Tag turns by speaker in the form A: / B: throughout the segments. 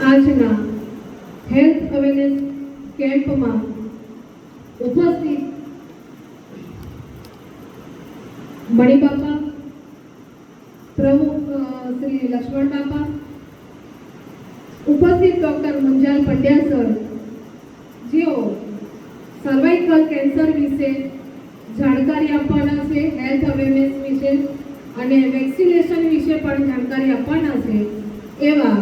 A: આજના health awareness કેમ્પમાં ઉપસ્થિત મણિબાપા પ્રમુખ શ્રી લક્ષ્મણ બાપા, ઉપસ્થિત ડોક્ટર મુંજાલ પંડ્યા સર, જેઓ સર્વાઇકલ કેન્સર વિશે જાણકારી આપવાના છે હેલ્થ અવેરનેસ વિશે અને વેક્સિનેશન વિશે પણ જાણકારી આપવાના છે, એવા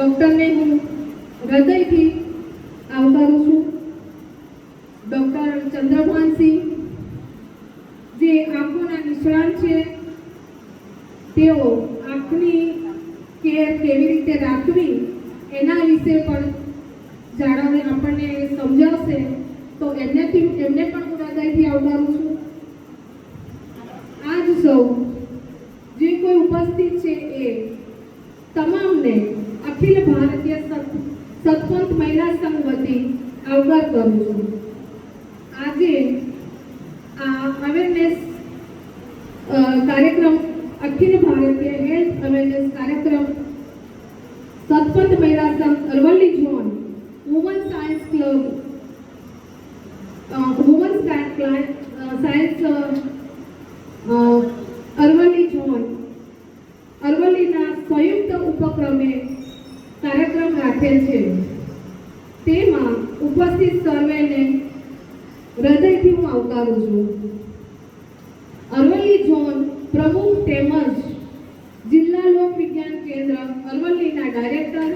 A: ડૉક્ટરને હું હૃદયથી આવકારું છું. ડૉક્ટર ચંદ્રભાનસિંહ જે આંખોના નિષ્ણાત છે, તેઓ આંખની કેર કેવી રીતે રાખવી એના વિશે પણ જાણવણી આપણને સમજાવશે, તો એમનેથી એમને પણ હું હૃદયથી આવકારું છું. આજ સૌ જે કોઈ ઉપસ્થિત છે એ તમામને અખિલ ભારતીય સત્પંથ મહિલા સંઘ વતી અવગત કરું છું. આજે આ અવેરનેસ કાર્યક્રમ, અખિલ ભારતીય હેલ્થ અવેરનેસ કાર્યક્રમ સત્પંથ મહિલા સંઘ Aravalli zone woman science club woman science Aravalli zone, અરવલ્લીના સંયુક્ત ઉપક્રમે કાર્યક્રમ રાખેલ છે. તેમાં ઉપસ્થિત સર્વેને હૃદયથી હું આવકારું છું. અરવલ્લી ઝોન પ્રમુખ તેમજ જિલ્લા લોક વિજ્ઞાન કેન્દ્ર અરવલ્લીના ડાયરેક્ટર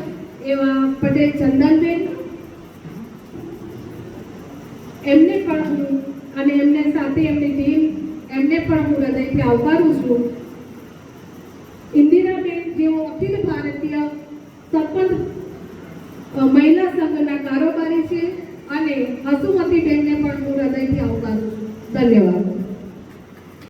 A: એવા પટેલ ચંદનબેન. એમને પણ હું અને એમને સાથે એમની ટીમ, એમને પણ હું હૃદયથી આવકારું છું. ઇન્દિરાબેન જેઓ અખિલ ભારતીય સરપંચ મહિલા સંઘના કારોબારી છે અને હસુમતીબેનને પણ હું હૃદયથી આવકારું છું. ધન્યવાદ.